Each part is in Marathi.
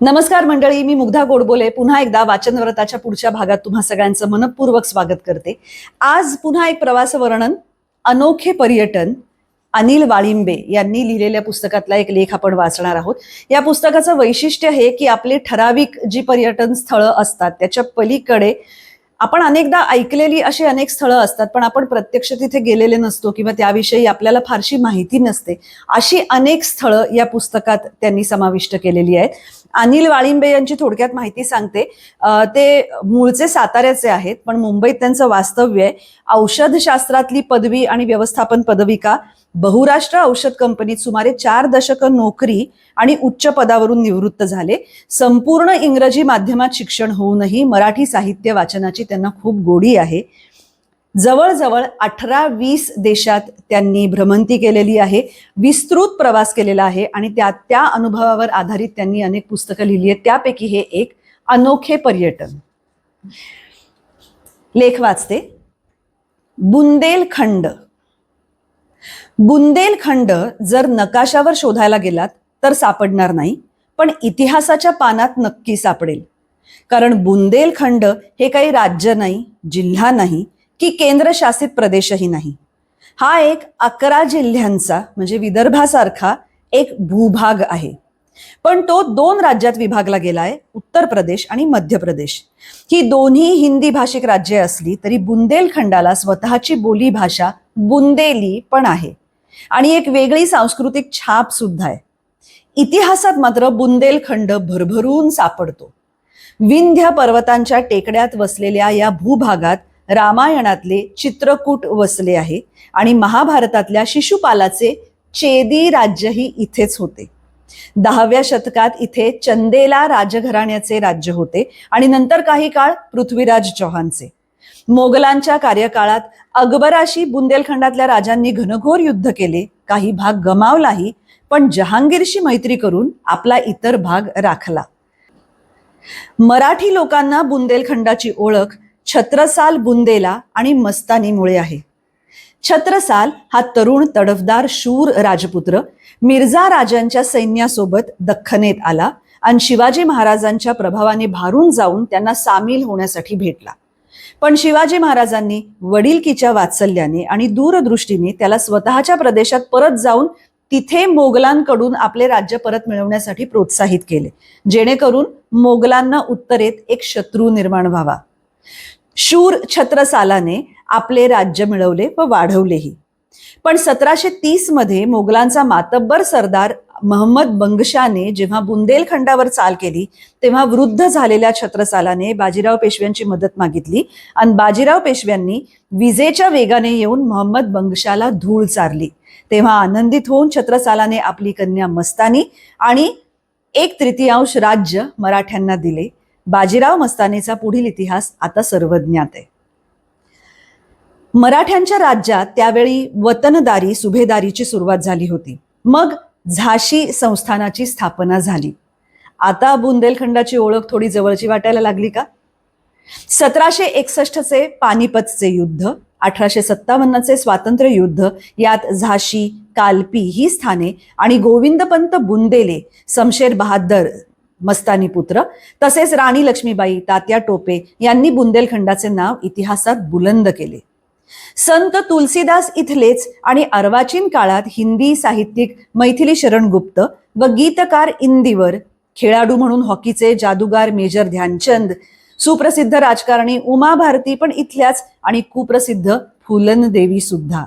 नमस्कार मंडळी मी मुग्धा गोडबोले. पुन्हा एकदा वाचनव्रताच्या पुढच्या भागात तुम्हा सगळ्यांचं मनपूर्वक स्वागत करते. आज पुन्हा एक प्रवास वर्णन अनोखे पर्यटन अनिल वाळिंबे यांनी लिहिलेल्या पुस्तकातला एक लेख आपण वाचणार आहोत. या पुस्तकाचं वैशिष्ट्य हे की आपले ठराविक जी पर्यटन स्थळं असतात त्याच्या पलीकडे आपण अनेकदा ऐकलेली अशी अनेक स्थळं असतात पण आपण प्रत्यक्ष तिथे गेलेले नसतो किंवा त्याविषयी आपल्याला फारशी माहिती नसते. अशी अनेक स्थळं या पुस्तकात त्यांनी समाविष्ट केलेली आहेत. अनिल वाळिंबे यांची थोडक्यात माहिती सांगते. ते मूळचे साताऱ्याचे आहेत पण मुंबईत त्यांचं वास्तव्य आहे. औषधशास्त्रातली पदवी आणि व्यवस्थापन पदविका बहुराष्ट्र औषध कंपनीत सुमारे चार दशकं नोकरी आणि उच्च पदावरून निवृत्त झाले. संपूर्ण इंग्रजी माध्यमात शिक्षण होऊनही मराठी साहित्य वाचनाची त्यांना खूप गोडी आहे. जवळजवळ अठरा वीस देशात त्यांनी भ्रमंती केलेली आहे विस्तृत प्रवास केलेला आहे आणि त्या त्या अनुभवावर आधारित त्यांनी अनेक पुस्तकं लिहिली आहेत. त्यापैकी हे एक अनोखे पर्यटन. लेख वाचते. बुंदेलखंड. बुंदेलखंड जर नकाशावर शोधायला गेलात तर सापडणार नाही पण इतिहासाच्या पानात नक्की सापडेल. कारण बुंदेलखंड हे काही राज्य नाही जिल्हा नाही की केंद्रशासित प्रदेशही नाही. हा एक अकरा जिल्ह्यांचा म्हणजे विदर्भासारखा एक भूभाग आहे. पण तो दोन राज्यात विभागला गेलाय उत्तर प्रदेश आणि मध्य प्रदेश. ही दोन्ही हिंदी भाषिक राज्ये असली तरी बुंदेलखंडाला स्वतःची बोली भाषा बुंदेली पण आहे. आणि एक वेगळी सांस्कृतिक छाप सुद्धा आहे. इतिहासात मात्र बुंदेलखंड भरभरून सापडतो. विंध्य पर्वतांच्या टेकड्यात वसलेल्या या भूभागात रामायणातले चित्रकूट वसले आहे आणि महाभारतातल्या शिशुपालाचे चेदी राज्यही इथेच होते. दहाव्या शतकात इथे चंदेला राजघराण्याचे राज्य होते आणि नंतर काही काळ पृथ्वीराज चौहानचे. मोगलांच्या कार्यकाळात अकबराशी बुंदेलखंडातल्या राजांनी घनघोर युद्ध केले काही भाग गमावलाही पण जहांगीरशी मैत्री करून आपला इतर भाग राखला. मराठी लोकांना बुंदेलखंडाची ओळख छत्रसाल बुंदेला आणि मस्तानीमुळे आहे. छत्रसाल हा तरुण तडफदार शूर राजपुत्र. मिर्झा राजांच्या सैन्यासोबत दख्खनेत आला आणि शिवाजी महाराजांच्या प्रभावाने भारून जाऊन त्यांना सामील होण्यासाठी भेटला. पण शिवाजी महाराजांनी वडिलकीच्या वात्सल्याने आणि दूरदृष्टीने त्याला स्वतःच्या प्रदेशात परत जाऊन तिथे मोगलांकडून आपले राज्य परत मिळवण्यासाठी प्रोत्साहित केले. जेणेकरून मोगलांना उत्तरेत एक शत्रू निर्माण व्हावा. शूर छत्रसालाने आपले राज्य मिळवले व वाढवलेही. पण सतराशे तीसमध्ये मोगलांचा मातब्बर सरदार महम्मद बंगशाने जेव्हा बुंदेलखंडावर चाल केली तेव्हा वृद्ध झालेल्या छत्रसालाने बाजीराव पेशव्यांची मदत मागितली आणि बाजीराव पेशव्यांनी विजेच्या वेगाने येऊन महम्मद बंगशाला धूळ चारली. तेव्हा आनंदित होऊन छत्रसालाने आपली कन्या मस्तानी आणि एक तृतीयांश राज्य मराठ्यांना दिले. बाजीराव मस्तानीचा पुढील इतिहास आता सर्वज्ञात आहे. मराठ्यांच्या राज्यात त्यावेळी वतनदारी सुभेदारीची सुरुवात झाली होती. मग झाशी संस्थानाची स्थापना झाली. आता बुंदेलखंडाची ओळख थोडी जवळची वाटायला लागली का? सतराशे एकसष्टचे पानिपतचे युद्ध अठराशे सत्तावन्नचे स्वातंत्र्य युद्ध यात झाशी कालपी ही स्थाने आणि गोविंदपंत बुंदेले समशेर बहादर मस्तानी पुत्र. तसेच राणी लक्ष्मीबाई तात्या टोपे यांनी बुंदेलखंडाचे नाव इतिहासात बुलंद केले. संत तुलसीदास इथलेच आणि अर्वाचीन काळात हिंदी साहित्यिक मैथिली शरण गुप्त व गीतकार इंदिवर खेळाडू म्हणून हॉकीचे जादूगार मेजर ध्यानचंद सुप्रसिद्ध राजकारणी उमा भारती पण इथल्याच आणि कुप्रसिद्ध फुलन देवी सुद्धा.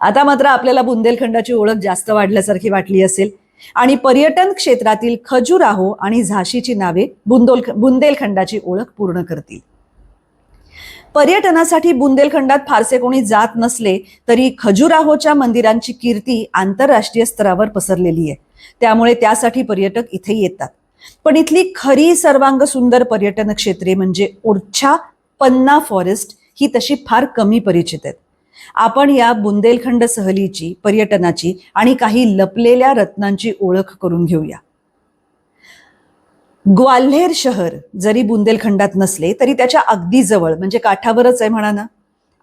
आता मात्र आपल्याला बुंदेलखंडाची ओळख जास्त वाढल्यासारखी वाटली असेल. आणि पर्यटन क्षेत्रातील खजुराहो आणि झाशीची नावे बुंदोल बुंदेलखंडाची ओळख पूर्ण करतील. पर्यटनासाठी बुंदेलखंडात फारसे कोणी जात नसले तरी खजुराहोच्या मंदिरांची कीर्ती आंतरराष्ट्रीय स्तरावर पसरलेली आहे. त्यामुळे त्यासाठी पर्यटक इथे येतात. पण इथली खरी सर्वांग सुंदर पर्यटन क्षेत्रे म्हणजे ओरछा पन्ना फॉरेस्ट ही तशी फार कमी परिचित आहेत. आपण या बुंदेलखंड सहलीची पर्यटनाची आणि काही लपलेल्या रत्नांची ओळख करून घेऊया. ग्वाल्हेर शहर जरी बुंदेलखंडात नसले तरी त्याच्या अगदी जवळ म्हणजे काठावरच आहे म्हणा ना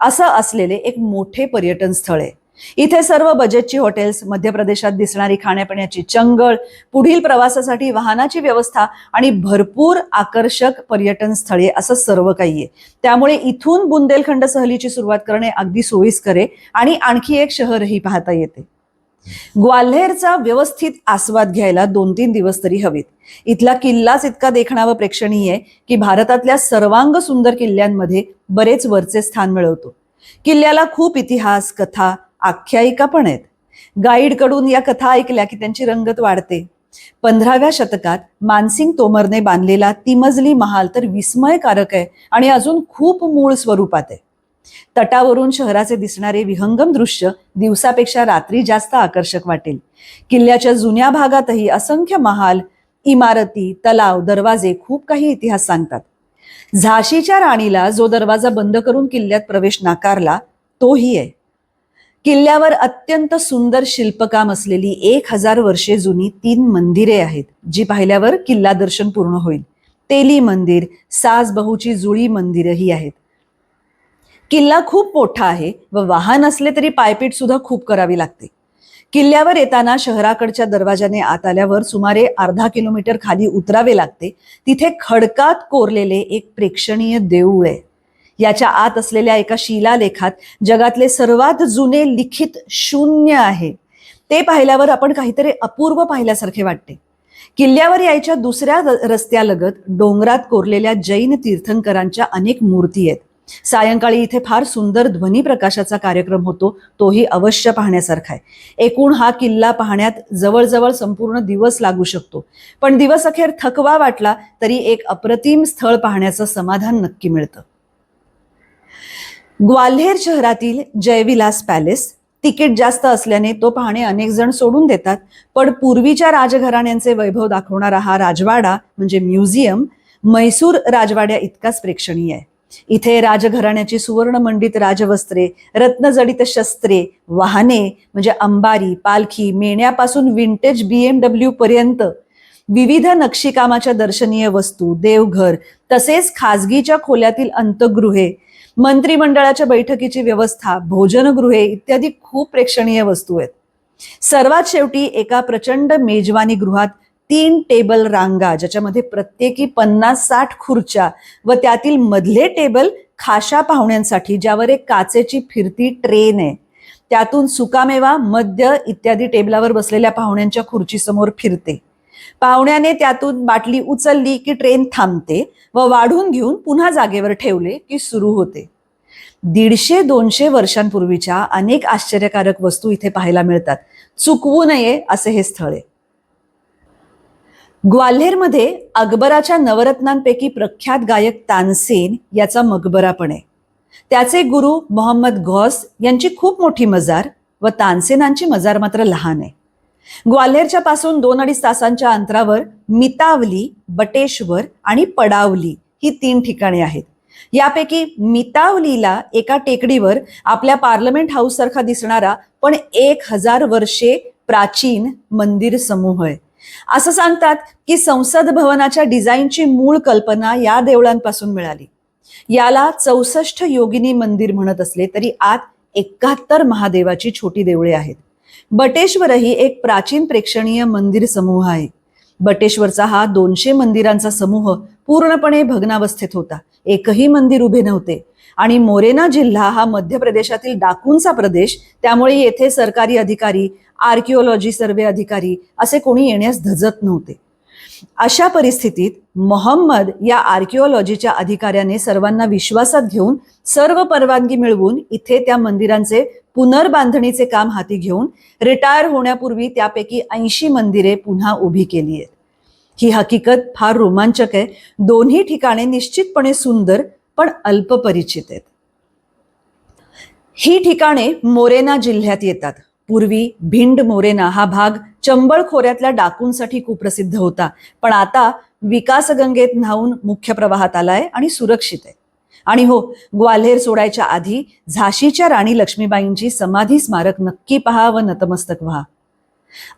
असं असलेले एक मोठे पर्यटन स्थळ आहे. इथे सर्व बजेटची हॉटेल्स मध्य प्रदेशात दिसणारी खाण्यापिण्याची चंगळ पुढील प्रवासासाठी वाहनाची व्यवस्था आणि भरपूर आकर्षक पर्यटन स्थळे असं सर्व काही आहे. त्यामुळे इथून बुंदेलखंड सहलीची सुरुवात करणे अगदी सोयीस्कर आहे आणि आणखी एक शहरही पाहता येते. ग्वाल्हेरचा व्यवस्थित आस्वाद घ्यायला दोन तीन दिवस तरी हवेत. इथला किल्लाच इतका देखणा व प्रेक्षणीय आहे की भारतातल्या सर्वांग सुंदर किल्ल्यांमध्ये बरेच वरचे स्थान मिळवतो. किल्ल्याला खूप इतिहास कथा आख्यायिका पण आहेत. गाईडकडून या कथा ऐकल्या की त्यांची रंगत वाढते. पंधराव्या शतकात मानसिंग तोमरने बांधलेला तिमजली महाल तर विस्मयकारक आहे आणि अजून खूप मूळ स्वरूपात आहे. तटावरून शहराचे दिसणारे विहंगम दृश्य दिवसापेक्षा रात्री जास्त आकर्षक वाटेल. किल्ल्याच्या जुन्या भागातही असंख्य महाल इमारती तलाव दरवाजे खूप काही इतिहास सांगतात. झाशीच्या राणीला जो दरवाजा बंद करून किल्ल्यात प्रवेश नाकारला तोही आहे. किल्ल्यावर अत्यंत सुंदर शिल्पकाम असलेली एक हजार वर्षे जुनी तीन मंदिरे आहेत जी पाहिल्यावर किल्ला दर्शन पूर्ण होईल. तेली मंदिर सासबहूची जुळी मंदिरही आहेत. किल्ला खूप मोठा आहे व वाहन असले तरी पायपीट सुद्धा खूप करावी लागते. किल्ल्यावर येताना शहराकडच्या दरवाजाने आत आल्यावर सुमारे अर्धा किलोमीटर खाली उतरावे लागते. तिथे खडकात कोरलेले एक प्रेक्षणीय देऊळ आहे. याच्या आत असलेल्या एका शिलालेखात जगातले सर्वात जुने लिखित शून्य आहे. ते पाहिल्यावर आपण काहीतरी अपूर्व पाहिल्यासारखे वाटते. किल्ल्यावर यायच्या दुसऱ्या रस्त्यालगत डोंगरात कोरलेल्या जैन तीर्थंकरांच्या अनेक मूर्ती आहेत. सायंकाळी इथे फार सुंदर ध्वनी प्रकाशाचा कार्यक्रम होतो तोही अवश्य पाहण्यासारखा आहे. एकूण हा किल्ला पाहण्यात जवळजवळ संपूर्ण दिवस लागू शकतो. पण दिवस अखेर थकवा वाटला तरी एक अप्रतिम स्थळ पाहण्याचं समाधान नक्की मिळतं. ग्वाल्हेर शहरातील जयविलास पॅलेस. तिकीट जास्त असल्याने तो पाहणे अनेक जण सोडून देतात. पण पूर्वीच्या राजघराण्यांचे वैभव दाखवणारा हा राजवाडा म्हणजे म्युझियम मैसूर राजवाड्या इतकाच प्रेक्षणीय आहे. इथे राजघराण्याची सुवर्णमंडित राजवस्त्रे रत्नजडित शस्त्रे वाहने म्हणजे अंबारी पालखी मेण्यापासून विंटेज बीएमडब्ल्यू पर्यंत विविध नक्षीकामाच्या दर्शनीय वस्तू देवघर तसेच खाजगीच्या खोल्यातील अंतगृहे मंत्रिमंडळाच्या बैठकीची व्यवस्था भोजनगृहे इत्यादी खूप प्रेक्षणीय वस्तू आहेत. सर्वात शेवटी एका प्रचंड मेजवानी गृहात तीन टेबल रांगा ज्याच्यामध्ये प्रत्येकी पन्नास साठ खुर्च्या व त्यातील मधले टेबल खाशा पाहुण्यांसाठी ज्यावर एक काचेची फिरती ट्रेन आहे. त्यातून सुकामेवा मद्य इत्यादी टेबलावर बसलेल्या पाहुण्यांच्या खुर्चीसमोर फिरते. पाहुण्याने त्यातून बाटली उचलली की ट्रेन थांबते व वाढून घेऊन पुन्हा जागेवर ठेवले की सुरू होते. दीडशे दोनशे वर्षांपूर्वीच्या अनेक आश्चर्यकारक वस्तू इथे पाहायला मिळतात. चुकवू नये असे हे स्थळ आहे. ग्वाल्हेरमध्ये अकबराच्या नवरत्नांपैकी प्रख्यात गायक तानसेन याचा मकबरा पण आहे. त्याचे गुरु मोहम्मद गौस यांची खूप मोठी मजार व तानसेनांची मजार मात्र लहान आहे. ग्वाल्हेरच्या पासून दोन अडीच तासांच्या अंतरावर मितावली बटेश्वर आणि पडावली ही तीन ठिकाणे आहेत. यापैकी मितावलीला एका टेकडीवर आपल्या पार्लमेंट हाऊस सारखा दिसणारा पण एक हजार वर्षे प्राचीन मंदिर समूह आहे. असं सांगतात की संसद भवनाच्या डिझाईनची मूळ कल्पना या देवळांपासून मिळाली. याला चौसष्ट योगिनी मंदिर म्हणत असले तरी आत एकाहत्तर महादेवाची छोटी देवळे आहेत. बटेश्वरही एक प्राचीन प्रेक्षणीय मंदिर समूह आहे. बटेश्वरचा हा दोनशे मंदिरांचा समूह पूर्णपणे भग्नावस्थेत होता. एकही मंदिर उभे नव्हते. आणि मोरेना जिल्हा हा मध्य प्रदेशातील डाकूंचा प्रदेश त्यामुळे येथे सरकारी अधिकारी आर्किओलॉजी सर्वे अधिकारी असे कोणी येण्यास धजत नव्हते. अशा परिस्थितीत मोहम्मद या आर्किओलॉजीच्या अधिकाऱ्याने सर्वांना विश्वासात घेऊन सर्व परवानगी मिळवून इथे त्या मंदिरांचे पुनर्बांधणीचे काम हाती घेऊन रिटायर होण्यापूर्वी त्यापैकी ऐंशी मंदिरे पुन्हा उभी केली आहेत. ही हकीकत फार रोमांचक आहे. दोन्ही ठिकाणे निश्चितपणे सुंदर पण अल्पपरिचित आहेत. ही ठिकाणे मोरेना जिल्ह्यात येतात. पूर्वी भिंड मोरेना हा भाग चंबळ खोऱ्यातल्या डाकूंसाठी कुप्रसिद्ध होता. पण आता विकासगंगेत न्हावून मुख्य प्रवाहात आलाय आणि सुरक्षित आहे. आणि हो ग्वाल्हेर सोडायच्या आधी झाशीच्या राणी लक्ष्मीबाईंची समाधी स्मारक नक्की पहा व नतमस्तक व्हा.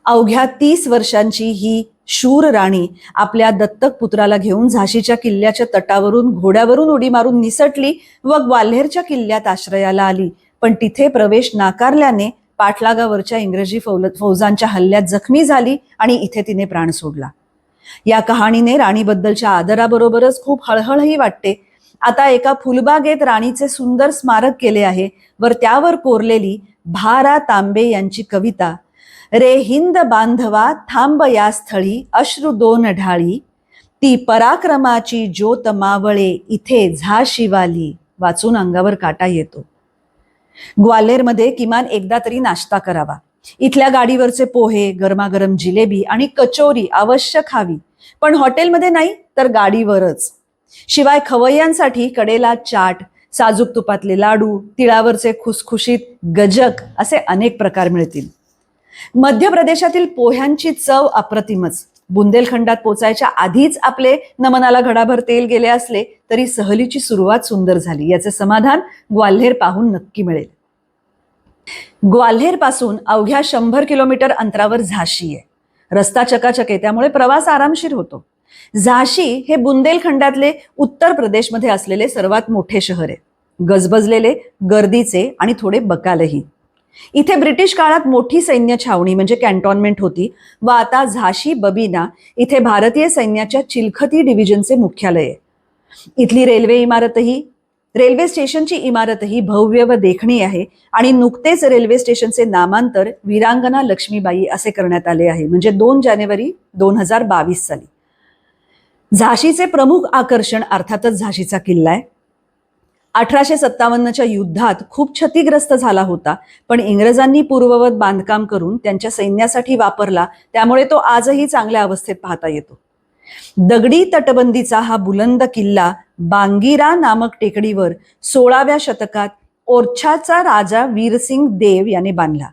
अवघ्या तीस वर्षांची ही शूर राणी आपल्या दत्तक पुत्राला घेऊन झाशीच्या किल्ल्याच्या तटावरून घोड्यावरून उडी मारून निसटली व ग्वाल्हेरच्या किल्ल्यात आश्रयाला आली. पण तिथे प्रवेश नाकारल्याने पाठलागावरच्या इंग्रजी फौल फौजांच्या हल्ल्यात जखमी झाली आणि इथे तिने प्राण सोडला. या कहाणीने राणीबद्दलच्या आदराबरोबरच खूप हळहळही वाटते. आता एका फुलबागेत राणीचे सुंदर स्मारक केले आहे. वर त्यावर कोरलेली भारा तांबे यांची कविता रे हिंद बांधवा थांब या स्थळी अश्रू दोन ढाळी ती पराक्रमाची ज्योत मावळे इथे झाशिवाली वाचून अंगावर काटा येतो. ग्वाल्हेरमध्ये किमान एकदा तरी नाश्ता करावा. इथल्या गाडीवरचे पोहे गरमागरम जिलेबी आणि कचोरी अवश्य खावी पण हॉटेलमध्ये नाही तर गाडीवरच. शिवाय खवय्यांसाठी कडेला चाट साजूक तुपातले लाडू तिळावरचे खुसखुशीत गजक असे अनेक प्रकार मिळतील. मध्य प्रदेशातील पोह्यांची चव अप्रतिमच. बुंदेलखंडात पोचायच्या आधीच आपले नमनाला घडाभर तेल गेले असले तरी सहलीची सुरुवात सुंदर झाली. याचे समाधान ग्वाल्हेर पाहून नक्की मिळेल. ग्वाल्हेरपासून अवघ्या शंभर किलोमीटर अंतरावर झाशी आहे. रस्ता चकाचक आहे त्यामुळे प्रवास आरामशीर होतो. झाशी हे बुंदेलखंडातले उत्तर प्रदेशमध्ये असलेले सर्वात मोठे शहर आहे. गजबजलेले गर्दीचे आणि थोडे बकालही. इथे ब्रिटिश काळात मोठी सैन्य छावणी म्हणजे कॅन्टॉनमेंट होती व आता झाशी बबीना इथे भारतीय सैन्याच्या चिलखती डिव्हिजनचे मुख्यालय आहे. इथली रेल्वे इमारतही रेल्वे स्टेशनची इमारतही भव्य व देखणी आहे आणि नुकतेच रेल्वे स्टेशनचे नामांतर वीरांगना लक्ष्मीबाई असे करण्यात आले आहे. म्हणजे दोन जानेवारी दोन हजार बावीस साली. झाशीचे प्रमुख आकर्षण अर्थातच झाशीचा किल्ला आहे. अठराशे सत्तावन्नच्या युद्धात खूप क्षतिग्रस्त झाला होता पण इंग्रजांनी पूर्ववत बांधकाम करून त्यांच्या सैन्यासाठी वापरला त्यामुळे तो आजही चांगल्या अवस्थेत पाहता येतो. दगडी तटबंदीचा हा बुलंद किल्ला बांगीरा नामक टेकडीवर सोळाव्या शतकात ओरछाचा राजा वीरसिंग देव याने बांधला.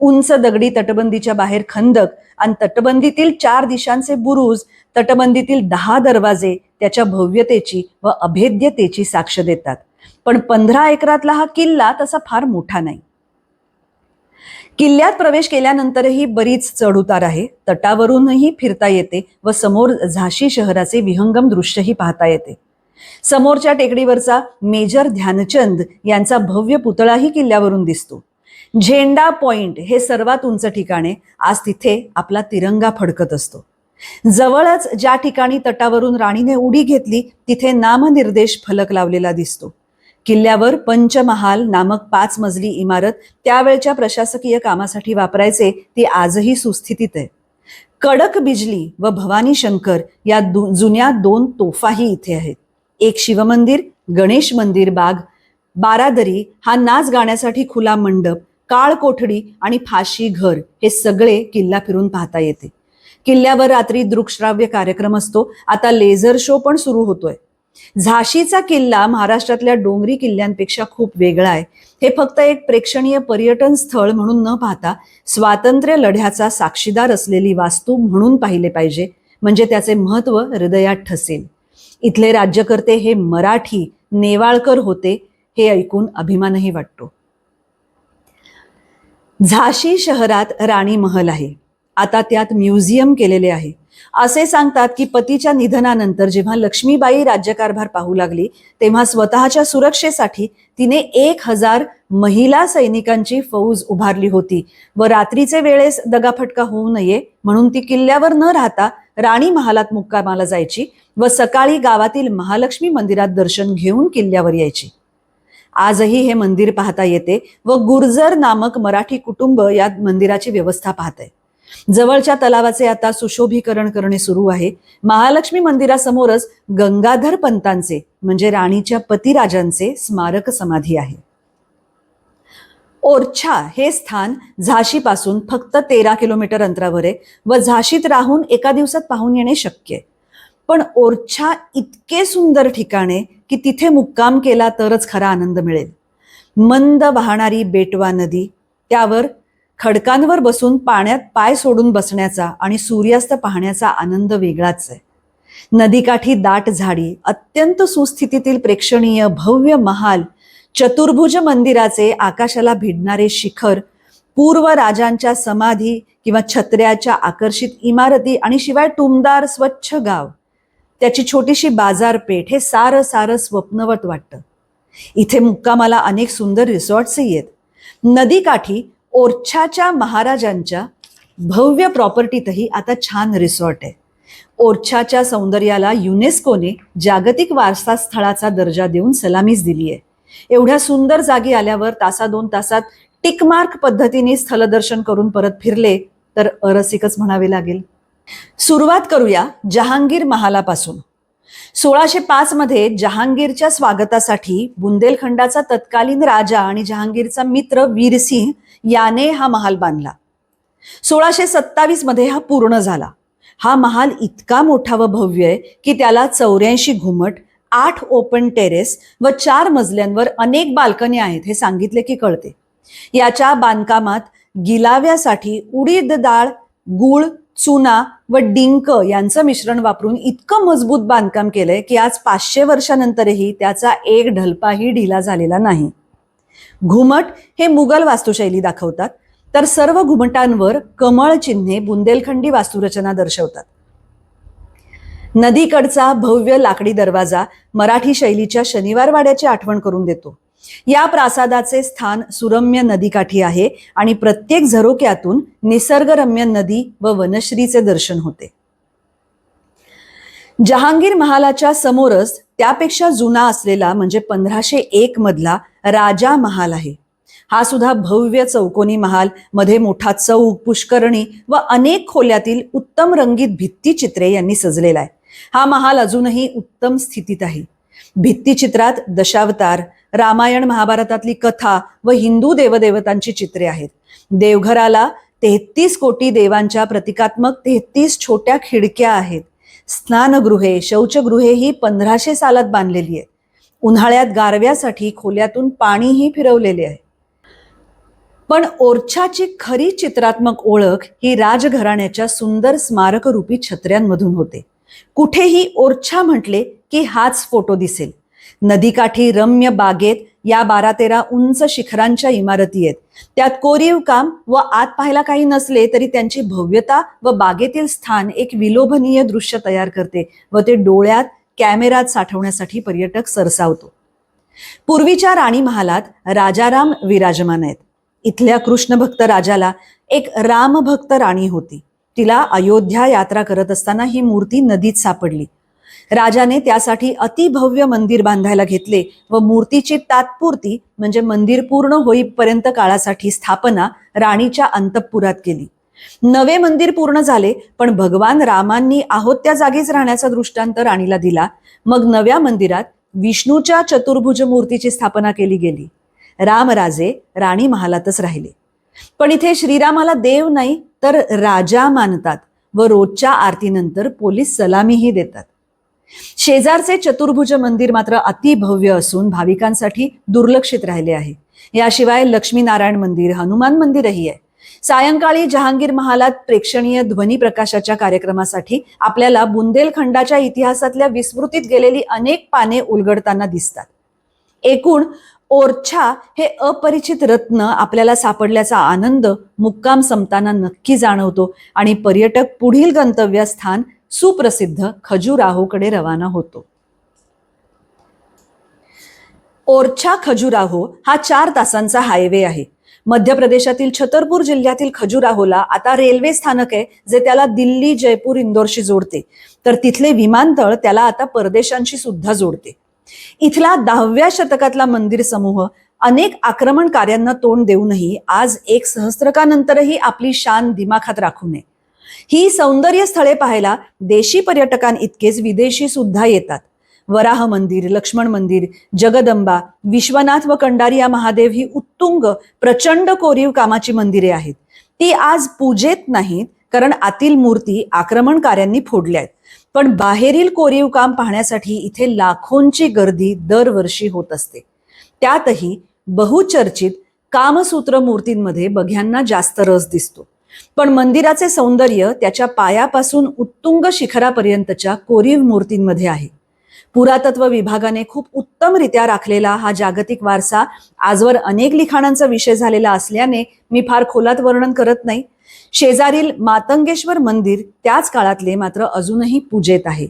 उंच दगडी तटबंदीच्या बाहेर खंदक आणि तटबंदीतील चार दिशांचे बुरुज तटबंदीतील दहा दरवाजे त्याच्या भव्यतेची व अभेद्यतेची साक्ष देतात. पण पंधरा एकरातला हा किल्ला तसा फार मोठा नाही. किल्ल्यात प्रवेश केल्यानंतरही बरीच चढउतार आहे. तटावरूनही फिरता येते व समोर झाशी शहराचे विहंगम दृश्यही पाहता येते. समोरच्या टेकडीवरचा मेजर ध्यानचंद यांचा भव्य पुतळाही किल्ल्यावरून दिसतो. झेंडा पॉइंट हे सर्वात उंच ठिकाणे. आज तिथे आपला तिरंगा फडकत असतो. जवळच ज्या ठिकाणी तटावरून राणीने उडी घेतली तिथे नामनिर्देश फलक लावलेला दिसतो. किल्ल्यावर पंचमहाल नामक पाच मजली इमारत त्यावेळच्या प्रशासकीय कामासाठी वापरायचे ती आजही सुस्थितीत आहे. कडक बिजली व भवानी शंकर या दु- जुन्या दोन तोफाही इथे आहेत. एक शिवमंदिर गणेश मंदिर बाग बारादरी हा नाच गाण्यासाठी खुला मंडप काळ कोठडी आणि फाशी घर हे सगळे किल्ला फिरून पाहता येते. किल्ल्यावर रात्री दृकश्राव्य कार्यक्रम असतो. आता लेझर शो पण सुरू होतोय. झाशीचा किल्ला महाराष्ट्रातल्या डोंगरी किल्ल्यांपेक्षा खूप वेगळा आहे. हे फक्त एक प्रेक्षणीय पर्यटन स्थळ म्हणून न पाहता स्वातंत्र्य लढ्याचा साक्षीदार असलेली वास्तू म्हणून पाहिले पाहिजे. म्हणजे त्याचे महत्त्व हृदयात ठसेल. इथले राज्यकर्ते हे मराठी नेवाळकर होते हे ऐकून अभिमानही वाटतो. झाशी शहरात राणी महल आहे. आता त्यात म्युझियम केलेले आहे. असे सांगतात की पतीच्या निधनानंतर जेव्हा लक्ष्मीबाई राज्यकारभार पाहू लागली तेव्हा स्वतःच्या सुरक्षेसाठी तिने एक हजार महिला सैनिकांची फौज उभारली होती व रात्रीचे वेळेस दगाफटका होऊ नये म्हणून ती किल्ल्यावर न राहता राणी महालात मुक्कामाला जायची व सकाळी गावातील महालक्ष्मी मंदिरात दर्शन घेऊन किल्ल्यावर यायची. आजही हे मंदिर पाहता येते व गुर्जर नामक मराठी कुटुंब या मंदिराची व्यवस्था पाहते जवळच्या तलावाचे आता सुशोभीकरण करणे सुरू आहे. महालक्ष्मी मंदिरासमोरच गंगाधर पंतांचे म्हणजे राणीच्या पतिराजांचे स्मारक समाधी आहे. ओरछा हे स्थान झाशीपासून फक्त तेरा किलोमीटर अंतरावर आहे व झाशीत राहून एका दिवसात पाहून येणे शक्य आहे. पण ओरछा इतके सुंदर ठिकाणे की तिथे मुक्काम केला तरच खरा आनंद मिळेल. मंद वाहणारी बेटवा नदी त्यावर खडकांवर बसून पाण्यात पाय सोडून बसण्याचा आणि सूर्यास्त पाहण्याचा आनंद वेगळाच आहे. नदीकाठी दाट झाडी अत्यंत सुस्थितीतील प्रेक्षणीय भव्य महाल चतुर्भुज मंदिराचे आकाशाला भिडणारे शिखर पूर्व राजांच्या समाधी किंवा छत्र्याच्या आकर्षित इमारती आणि शिवाय टुमदार स्वच्छ गाव. त्याची छोटीशी बाजारपेठ हे सारं सारं स्वप्नवत वाटतं. इथे मुक्कामाला अनेक सुंदर रिसॉर्ट्सही आहेत. नदीकाठी ओरछाच्या महाराजांच्या भव्य प्रॉपर्टीतही आता छान रिसॉर्ट आहे. ओरछाच्या सौंदर्याला युनेस्कोने जागतिक वारसा स्थळाचा दर्जा देऊन सलामीच दिली आहे. एवढ्या सुंदर जागी आल्यावर तासा दोन तासात टिकमार्क पद्धतीने स्थलदर्शन करून परत फिरले तर अरसिकच म्हणावे लागेल. सुरुवात करूया जहांगीर महालापासून. सोळाशे पाच मध्ये जहांगीरच्या स्वागतासाठी बुंदेलखंडाचा तत्कालीन राजा आणि जहांगीरचा मित्र वीरसिंह याने हा महाल बांधला. सोळाशे सत्तावीसमध्ये हा पूर्ण झाला. हा महाल इतका मोठा व भव्य आहे की त्याला चौऱ्याऐंशी घुमट आठ ओपन टेरेस व चार मजल्यांवर अनेक बाल्कनी आहेत हे सांगितले की कळते. याच्या बांधकामात गिलाव्यासाठी उडीद डाळ गुळ चुना व डिंक यांचं मिश्रण वापरून इतकं मजबूत बांधकाम केलंय की आज पाचशे वर्षानंतरही त्याचा एक ढलपाही ढिला झालेला नाही. घुमट हे मुघल वास्तुशैली दाखवतात तर सर्व घुमटांवर कमळ चिन्हे बुंदेलखंडी वास्तुरचना दर्शवतात. नदीकडचा भव्य लाकडी दरवाजा मराठी शैलीच्या शनिवारवाड्याची आठवण करून देतो. या प्रासादाचे स्थान सुरम्य नदीकाठी आहे आणि प्रत्येक झरोक्यातून निसर्गरम्य नदी व वनश्रीचे दर्शन होते. जहांगीर महालाच्या समोरच त्यापेक्षा जुना असलेला म्हणजे पंधराशे एक मधला राजा महाल आहे. हा सुद्धा भव्य चौकोनी महाल मध्ये मोठा चौक पुष्करणी व अनेक खोल्यातील उत्तम रंगीत भित्तिचित्रे यांनी सजलेला आहे. हा महाल अजूनही उत्तम स्थितीत आहे. भित्तिचित्रात दशावतार रामायण महाभारतातली कथा व हिंदू देवदेवतांची चित्रे आहेत. देवघराला तेहतीस कोटी देवांच्या प्रतिकात्मक तेहतीस छोट्या खिडक्या आहेत. स्नानगृहे शौचगृहे ही पंधराशे सालात बांधलेली आहेत. उन्हाळ्यात गारव्यासाठी खोल्यातून पाणीही फिरवलेले आहे. पण ओरछाची खरी चित्रात्मक ओळख ही राजघराण्याच्या सुंदर स्मारकरूपी छत्र्यांमधून होते. कुठेही ओरछा म्हटले की हाच फोटो दिसेल. नदीकाठी रम्य बागेत या बारा तेरा उंच शिखरांच्या इमारती आहेत. त्यात कोरीव काम व आत पाहायला काही नसले तरी त्यांची भव्यता व बागेतील स्थान एक विलोभनीय दृश्य तयार करते व ते डोळ्यात कॅमेरात साठवण्यासाठी पर्यटक सरसावतो. पूर्वीच्या राणी महालात राजाराम विराजमान आहेत. इथल्या कृष्णभक्त राजाला एक रामभक्त राणी होती. तिला अयोध्या यात्रा करत असताना ही मूर्ती नदीत सापडली. राजाने त्यासाठी अतिभव्य मंदिर बांधायला घेतले व मूर्तीची तात्पुरती म्हणजे मंदिर पूर्ण होईपर्यंत काळासाठी स्थापना राणीच्या अंतपुरात केली. नवे मंदिर पूर्ण झाले पण भगवान रामांनी आहोत त्या जागीच राहण्याचा दृष्टांत राणीला दिला. मग नव्या मंदिरात विष्णूच्या चतुर्भुज मूर्तीची स्थापना केली गेली. रामराजे राणी महालातच राहिले. पण इथे श्रीरामाला देव नाही तर राजा मानतात व रोजच्या आरतीनंतर पोलीस सलामीही देतात. शेजारचे चतुर्भुज मंदिर मात्र अतिभव्य असून भाविकांसाठी दुर्लक्षित राहिले आहे. याशिवाय लक्ष्मीनारायण मंदिर हनुमान मंदिरही आहे. सायंकाळी जहांगीर महालात प्रेक्षणीय ध्वनी प्रकाशाच्या कार्यक्रमासाठी आपल्याला बुंदेलखंडाच्या इतिहासातल्या विस्मृतीत गेलेली अनेक पाने उलगडताना दिसतात. एकूण ओरछा हे अपरिचित रत्न आपल्याला सापडल्याचा आनंद मुक्काम संपताना नक्की जाणवतो आणि पर्यटक पुढील गंतव्यस्थान सुप्रसिद्ध खजुराहोकडे रवाना होतो. ओरछा खजुराहो हा चार तासांचा हायवे आहे. मध्य प्रदेशातील छतरपूर जिल्ह्यातील खजुराहोला आता रेल्वे स्थानक आहे जे त्याला दिल्ली जयपूर इंदोरशी जोडते. तर तिथले विमानतळ त्याला आता परदेशांशी सुद्धा जोडते. इथला दहाव्या शतकातला मंदिर समूह अनेक आक्रमणकार्यांना तोंड देऊनही आज एक सहस्त्रकानंतरही आपली शान दिमाखात राखू नये ही सौंदर्य स्थळे पाहायला देशी पर्यटकांइतकेच विदेशी सुद्धा येतात. वराह मंदिर लक्ष्मण मंदिर जगदंबा विश्वनाथ व कंडारिया महादेव ही उत्तुंग प्रचंड कोरीव कामाची मंदिरे आहेत. ती आज पूजेत नाहीत कारण आतील मूर्ती आक्रमणकार्यांनी फोडल्या आहेत. पण बाहेरील कोरीव काम पाहण्यासाठी इथे लाखोंची गर्दी दरवर्षी होत असते. त्यातही बहुचर्चित कामसूत्र मूर्तींमध्ये बघ्यांना जास्त रस दिसतो. पण मंदिराचे सौंदर्य त्याच्या पायापासून उत्तुंग शिखरापर्यंतच्या कोरीव मूर्तींमध्ये आहे. पुरातत्व विभागाने खूप उत्तमरित्या राखलेला हा जागतिक वारसा आजवर अनेक लिखाणांचा विषय झालेला असल्याने मी फार खोलात वर्णन करत नाही. शेजारील मातंगेश्वर मंदिर त्याच काळातले मात्र अजूनही पूजेत आहे.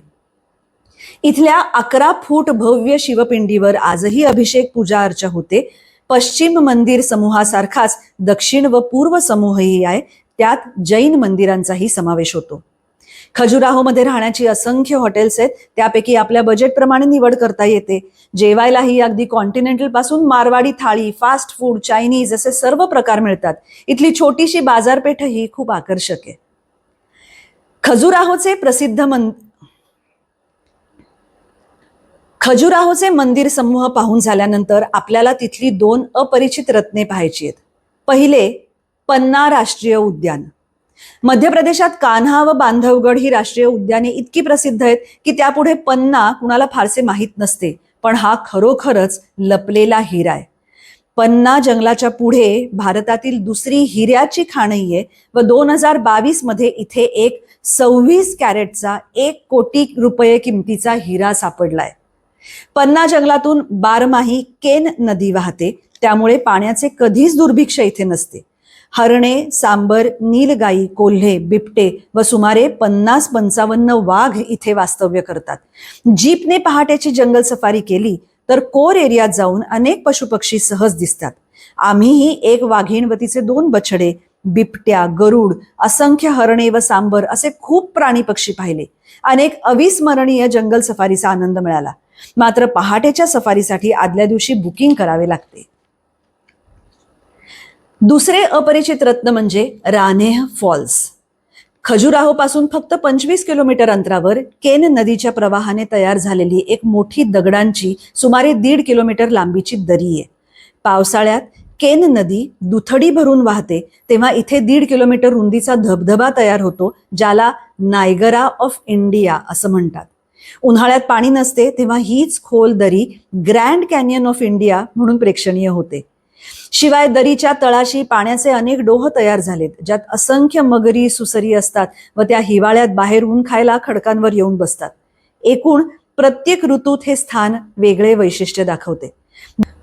इथल्या अकरा फूट भव्य शिवपिंडीवर आजही अभिषेक पूजा अर्चा होते. पश्चिम मंदिर समूहासारखाच दक्षिण व पूर्व समूहही आहे. त्यात जैन मंदिरांचाही समावेश होतो. खजुराहोमध्ये राहण्याची असंख्य हॉटेल्स आहेत त्यापैकी आपल्या बजेटप्रमाणे निवड करता येते. जेवायलाही अगदी कॉन्टिनेंटलपासून Marwari thali fast food Chinese असे सर्व प्रकार मिळतात. इथली छोटीशी बाजारपेठही खूप आकर्षक आहे. खजुराहोचे प्रसिद्ध मन खजुराहोचे मंदिर समूह पाहून झाल्यानंतर आपल्याला तिथली दोन अपरिचित रत्ने पाहायची आहेत. पहिले पन्ना राष्ट्रीय उद्यान. मध्य प्रदेशात कान्हा व बांधवगड ही राष्ट्रीय उद्याने इतकी प्रसिद्ध आहेत की त्यापुढे पन्ना कुणाला फारसे माहीत नसते पण हा खरोखरच लपलेला हिरा आहे. पन्ना जंगलाच्या पुढे भारतातील दुसरी हिऱ्याची खाणही आहे व दोन हजार बावीसमध्ये इथे एक सव्वीस कॅरेटचा एक कोटी रुपये किमतीचा हिरा सापडलाय. पन्ना जंगलातून बारमाही केन नदी वाहते त्यामुळे पाण्याचे कधीच दुर्भिक्ष इथे नसते. हरणे सांबर नीलगाई कोल्हे बिबटे व सुमारे पन्नास पंचावन्न वाघ इथे वास्तव्य करतात. जीपने पहाटेची जंगल सफारी केली तर कोर एरियात जाऊन अनेक पशुपक्षी सहज दिसतात. आम्हीही एक वाघीण व तिचे दोन बछडे बिबट्या गरुड असंख्य हरणे व सांबर असे खूप प्राणी पक्षी पाहिले. अनेक अविस्मरणीय जंगल सफारीचा आनंद मिळाला. मात्र पहाटेच्या सफारीसाठी आदल्या दिवशी बुकिंग करावे लागते. दुसरे अपरिचित रत्न म्हणजे रानेह फॉल्स. खजुराहो पासून फक्त पंचवीस किलोमीटर अंतरावर केन नदीच्या प्रवाहाने तयार झालेली एक मोठी दगडांची सुमारे दीड किलोमीटर लांबीची दरी आहे. पावसाळ्यात केन नदी दुथडी भरून वाहते तेव्हा इथे दीड किलोमीटर रुंदीचा धबधबा तयार होतो ज्याला नायगरा ऑफ इंडिया असं म्हणतात. उन्हाळ्यात पाणी नसते तेव्हा हीच खोल दरी ग्रँड कॅनियन ऑफ इंडिया म्हणून प्रेक्षणीय होते. शिवाय दरीच्या तळाशी पाण्याचे अनेक डोह तयार झालेत ज्यात असंख्य मगरी सुसरी असतात व त्या हिवाळ्यात बाहेर ऊन खायला खडकांवर येऊन बसतात. एकूण प्रत्येक ऋतूत हे स्थान वेगळे वैशिष्ट्य दाखवते.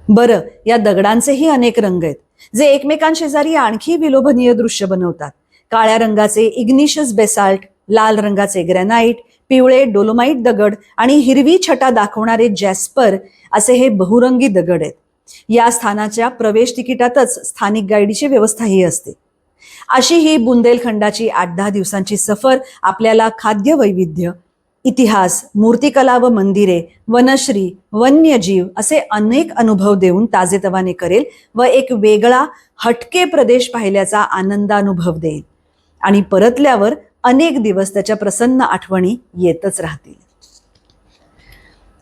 बरं या दगडांचेही अनेक रंग आहेत जे एकमेकांशेजारी आणखी विलोभनीय दृश्य बनवतात. काळ्या रंगाचे इग्निशस बेसाल्ट लाल रंगाचे ग्रॅनाइट पिवळे डोलोमाईट दगड आणि हिरवी छटा दाखवणारे जॅस्पर असे हे बहुरंगी दगड आहेत. या स्थानाच्या प्रवेश तिकिटातच स्थानिक गाईडची व्यवस्थाही असते. अशी ही बुंदेलखंडाची आठ दहा दिवसांची सफर आपल्याला खाद्य वैविध्य इतिहास मूर्तिकला व मंदिरे वनश्री वन्यजीव असे अनेक अनुभव देऊन ताजेतवाने करेल व एक वेगळा हटके प्रदेश पाहिल्याचा आनंदानुभव देईल. आणि परतल्यावर अनेक दिवस त्याच्या प्रसन्न आठवणी येतच राहतील.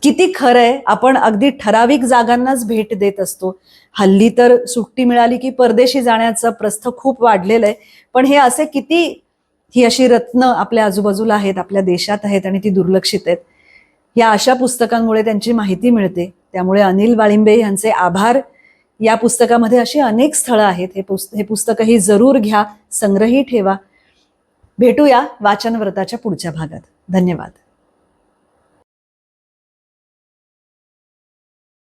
किती खरं आहे आपण अगदी ठराविक जागांनाच भेट देत असतो. हल्ली तर सुट्टी मिळाली की परदेशी जाण्याचं प्रस्थ खूप वाढलेलं आहे पण हे असे किती ही अशी रत्न आपल्या आजूबाजूला आहेत आपल्या देशात आहेत आणि ती दुर्लक्षित आहेत. या अशा पुस्तकांमुळे त्यांची माहिती मिळते. त्यामुळे अनिल वाळिंबे यांचे आभार. या पुस्तकामध्ये अशी अनेक स्थळं आहेत. हे पुस्त हे पुस्तकही जरूर घ्या संग्रही ठेवा. भेटूया वाचनव्रताच्या पुढच्या भागात. धन्यवाद.